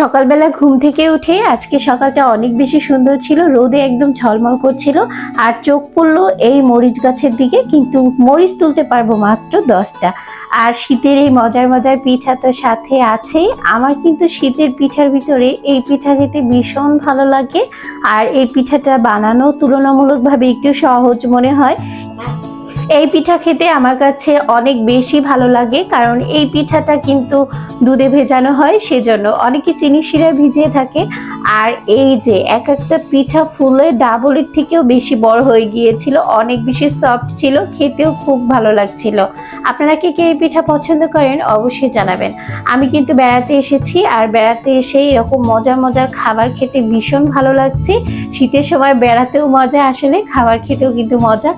সকালবেলা ঘুম থেকে উঠে আজকে সকালটা অনেক বেশি সুন্দর ছিল। রোদে একদম ঝলমল করছিল আর চোখ পড়ল এই মরিচ গাছের দিকে, কিন্তু মরিচ তুলতে পারব মাত্র দশটা। আর শীতের এই মজার মজার পিঠা তো সাথে আছেই আমার কিন্তু শীতের পিঠার ভিতরে এই পিঠা খেতে ভীষণ ভালো লাগে। আর এই পিঠাটা বানানো তুলনামূলকভাবে একটু সহজ মনে হয়। এই পিঠা খেতে আমার কাছে অনেক বেশি ভালো লাগে, কারণ এই পিঠাটা কিন্তু দুধে ভেজানো হয়, সেজন্য অনেকে চিনি শিরা ভিজিয়ে থাকে। আর এই যে এক একটা পিঠা ফুলে ডাবলের থেকেও বেশি বড় হয়ে গিয়েছিল, অনেক বেশি সফট ছিল, খেতেও খুব ভালো লাগছিল। আপনারা কে কে এই পিঠা পছন্দ করেন অবশ্যই জানাবেন। আমি কিন্তু বেড়াতে এসেছি, আর বেড়াতে এসে এরকম মজার মজার খাবার খেতে ভীষণ ভালো লাগছে। শীতের সময় বেড়াতেও মজা, আসলে খাবার খেতেও কিন্তু মজা।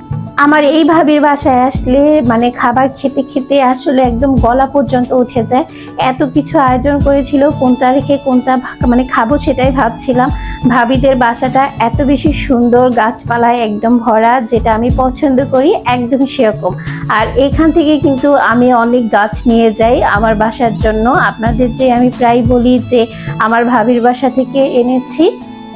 আমার এই ভাবির বাসায় আসলে মানে খাবার খেতে খেতে আসলে একদম গলা পর্যন্ত উঠে যায়। এত কিছু আয়োজন করেছিল, কোনটা রেখে কোনটা মানে খাব সেটাই ভাবছিলাম। ভাবিদের বাসাটা এত বেশি সুন্দর, গাছপালায় একদম ভরা, যেটা আমি পছন্দ করি একদম সেরকম। আর এখান থেকে কিন্তু আমি অনেক গাছ নিয়ে যাই আমার বাসার জন্য। আপনাদের যে আমি প্রায় বলি যে, আমার ভাবির বাসা থেকে এনেছি।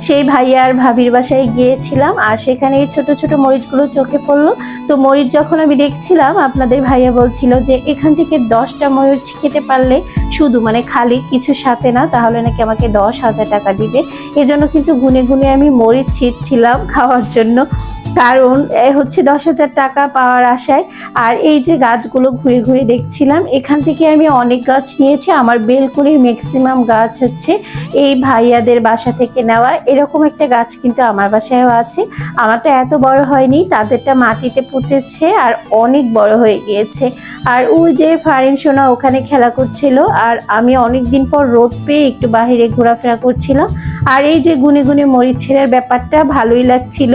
সেই ভাইয়া আর ভাবির বাসায় গিয়েছিলাম আর সেখানে এই ছোট ছোট মরিচগুলো চোখে পড়ল। তো মরিচ যখন আমি দেখছিলাম, আপনাদের ভাইয়া বলছিল যে, এখান থেকে দশটা মরিচ খেতে পারলে শুধু মানে খালি কিছু সাথে না, তাহলে নাকি আমাকে দশ হাজার টাকা দিবে। এজন্য কিন্তু গুনে গুনে আমি মরিচ ছিটছিলাম খাওয়ার জন্য। কারণ হচ্ছে দশ হাজার টাকা পাওয়ার আশায়। আর এই যে গাছগুলো ঘুরে ঘুরে দেখছিলাম, এখান থেকে আমি অনেক গাছ নিয়েছি। আমার বেলকুনির ম্যাক্সিমাম গাছ হচ্ছে এই ভাইয়াদের বাসা থেকে নেওয়া এরকম একটা গাছ কিন্তু আমার বাসায়ও আছে। আমার তো এত বড় হয়নি, তাদেরটা মাটিতে পুঁতেছে আর অনেক বড় হয়ে গিয়েছে। আর ওই যে ফারিন সোনা ওখানে খেলা করছিল, আর আমি অনেক দিন পর রোদ পেয়ে একটু বাহিরে ঘোরাফেরা করছিলাম। আর এই যে গুনে গুনে মরিচ ছেঁড়ার ব্যাপারটা ভালোই লাগছিল।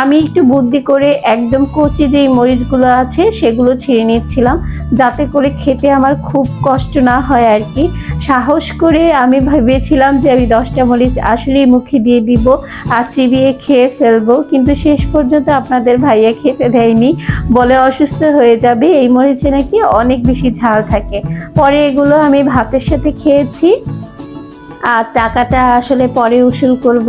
আমি একটু বুদ্ধি করে একদম কচি যেই মরিচগুলো আছে সেগুলো ছিঁড়ে নিচ্ছিলাম, যাতে করে খেতে আমার খুব কষ্ট না হয় আর কি। সাহস করে আমি ভেবেছিলাম যে আমি দশটা মরিচ আসলেই মুখে দিয়ে দিব আর চিবিয়ে খেয়ে ফেলব, কিন্তু শেষ পর্যন্ত আপনাদের ভাইয়া খেতে দেয়নি, বলে অসুস্থ হয়ে যাবে, এই মরিচে নাকি অনেক বেশি ঝাল থাকে। পরে এগুলো আমি ভাতের সাথে খেয়েছি। আর টাকাটা আসলে পরে উসুল করব।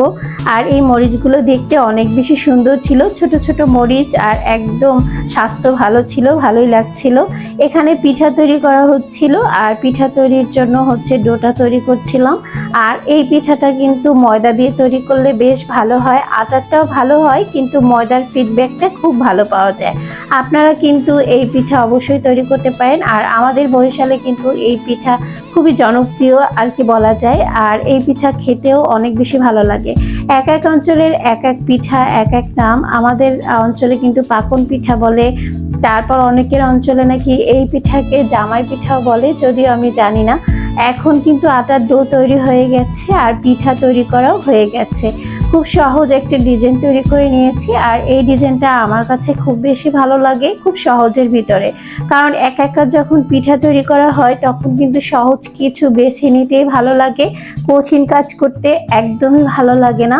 আর এই মরিচগুলো দেখতে অনেক বেশি সুন্দর ছিল। ছোট ছোট মরিচ আর একদম স্বাস্থ্য ভালো ছিল, ভালোই লাগছিল। এখানে পিঠা তৈরি করা হচ্ছিল আর পিঠা তৈরির জন্য হচ্ছে ডোটা তৈরি করছিলাম। আর এই পিঠাটা কিন্তু ময়দা দিয়ে তৈরি করলে বেশ ভালো হয়। আটারটাও ভালো হয়, কিন্তু ময়দার ফিডব্যাকটা খুব ভালো পাওয়া যায়। আপনারা কিন্তু এই পিঠা অবশ্যই তৈরি করতে পারেন। আর আমাদের বরিশালে কিন্তু এই পিঠা খুবই জনপ্রিয় আর কি বলা যায়। আর এই পিঠা খেতেও অনেক বেশি ভালো লাগে। এক এক অঞ্চলের এক এক পিঠা, এক এক নাম। আমাদের অঞ্চলে কিন্তু পাকন পিঠা বলে, তারপর অনেকের অঞ্চলে নাকি এই পিঠাকে জামাই পিঠাও বলে, যদিও আমি জানি না। এখন কিন্তু আটার ডো তৈরি হয়ে গেছে আর পিঠা তৈরি করাও হয়ে গেছে। খুব সহজ একটা ডিজাইন তৈরি করে নিয়েছি আর এই ডিজাইনটা আমার কাছে খুব বেশি ভালো লাগে খুব সহজের ভিতরে। কারণ এক একা যখন পিঠা তৈরি করা হয়, তখন কিন্তু সহজ কিছু বেছে নিতেই ভালো লাগে। কঠিন কাজ করতে একদমই ভালো লাগে না।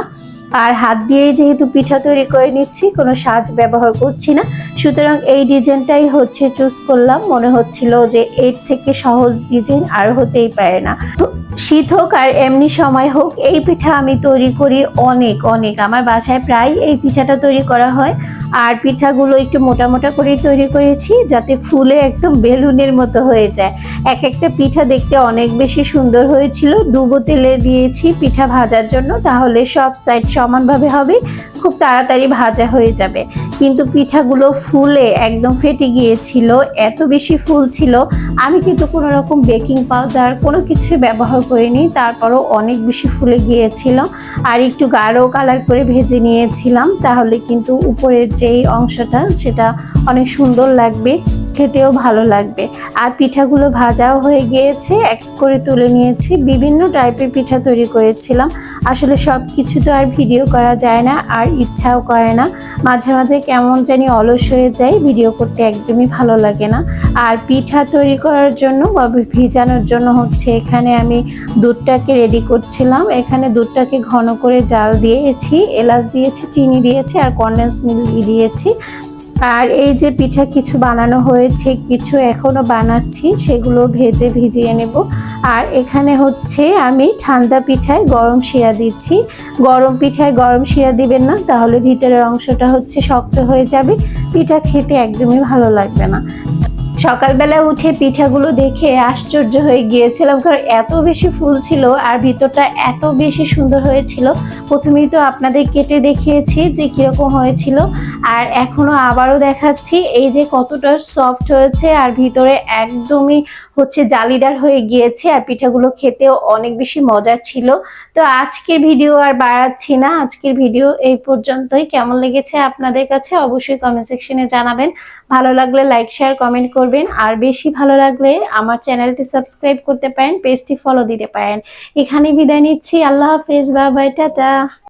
আর হাত দিয়েই যেহেতু পিঠা তৈরি করে নিচ্ছি, কোনো সাজ ব্যবহার করছি না। সুতরাং এই ডিজাইনটাই হচ্ছে চুজ করলাম। মনে হচ্ছিল যে এর থেকে সহজ ডিজাইন আর হতেই পারে না। শীত হোক আর এমনি সময় হোক, এই পিঠা আমি তৈরি করি অনেক অনেক। আমার বাসায় প্রায় এই পিঠাটা তৈরি করা হয়। আর পিঠাগুলো একটু মোটা মোটা করে তৈরি করেছি, যাতে ফুলে একদম বেলুনের মতো হয়ে যায়। এক একটা পিঠা দেখতে অনেক বেশি সুন্দর হয়েছিল। ডুবো তেলে দিয়েছি পিঠা ভাজার জন্য, তাহলে সব সাইড সমানভাবে হবে, খুব তাড়াতাড়ি ভাজা হয়ে যাবে। কিন্তু পিঠাগুলো ফুলে একদম ফেটে গিয়েছিল, এত বেশি ফুল ছিল আমি কিন্তু কোনো রকম বেকিং পাউডার, কোনো কিছু ব্যবহার করিনি তারপরও অনেক বেশি ফুলে গিয়েছিল। আর একটু গাঢ় কালার করে ভেজে নিয়েছিলাম, তাহলে কিন্তু উপরের যেই অংশটা সেটা অনেক সুন্দর লাগবে, খেতেও ভালো লাগবে। আর পিঠাগুলো ভাজাও হয়ে গিয়েছে, এক করে তুলে নিয়েছি, বিভিন্ন টাইপের পিঠা তৈরি করেছিলাম। আসলে সব কিছু তো আর ভিডিও করা যায় না, আর ইচ্ছাও করে না। মাঝে মাঝে কেমন জানি অলস হয়ে যায় ভিডিও করতে একদমই ভালো লাগে না। আর পিঠা তৈরি করার জন্য বা ভিজানোর জন্য হচ্ছে এখানে আমি দুধটাকে রেডি করছিলাম। এখানে দুধটাকে ঘন করে জাল দিয়েছি, এলাচ দিয়েছি, চিনি দিয়েছি আর কন্ডেন্স মিল্ক দিয়েছি। আর এই যে পিঠা কিছু বানানো হয়েছে, কিছু এখনও বানাচ্ছি, সেগুলো ভেজে ভিজিয়ে নেব। আর এখানে হচ্ছে আমি ঠান্ডা পিঠায় গরম শিরা দিচ্ছি। গরম পিঠায় গরম শিরা দিবেন না, তাহলে ভিতরের অংশটা হচ্ছে শক্ত হয়ে যাবে। পিঠা খেতে একদমই ভালো লাগবে না। সকালবেলা উঠে পিঠাগুলো দেখে আশ্চর্য হয়ে গিয়েছিলাম, কারণ এত বেশি ফুল ছিল আর ভিতরটা এত বেশি সুন্দর হয়েছিল। প্রথমেই তো আপনাদের কেটে দেখিয়েছি যে কীরকম হয়েছিল। আর এখনও আবারও দেখাচ্ছি এই যে কতটা সফট হয়েছে আর ভিতরে একদমই হচ্ছে জালিদার হয়ে গিয়েছে আর পিঠাগুলো খেতেও অনেক বেশি মজার ছিল। তো আজকের ভিডিও আর বাড়াচ্ছি না। আজকের ভিডিও এই পর্যন্তই। কেমন লেগেছে আপনাদের কাছে অবশ্যই কমেন্ট সেকশনে জানাবেন। ভালো লাগলে লাইক শেয়ার কমেন্ট করবেন। আর বেশি ভালো লাগলে আমার চ্যানেলটি সাবস্ক্রাইব করতে পারেন পেজটি ফলো দিতে পারেন। এখানে বিদায় নিচ্ছি। আল্লাহ হাফেজ। Bye bye tata.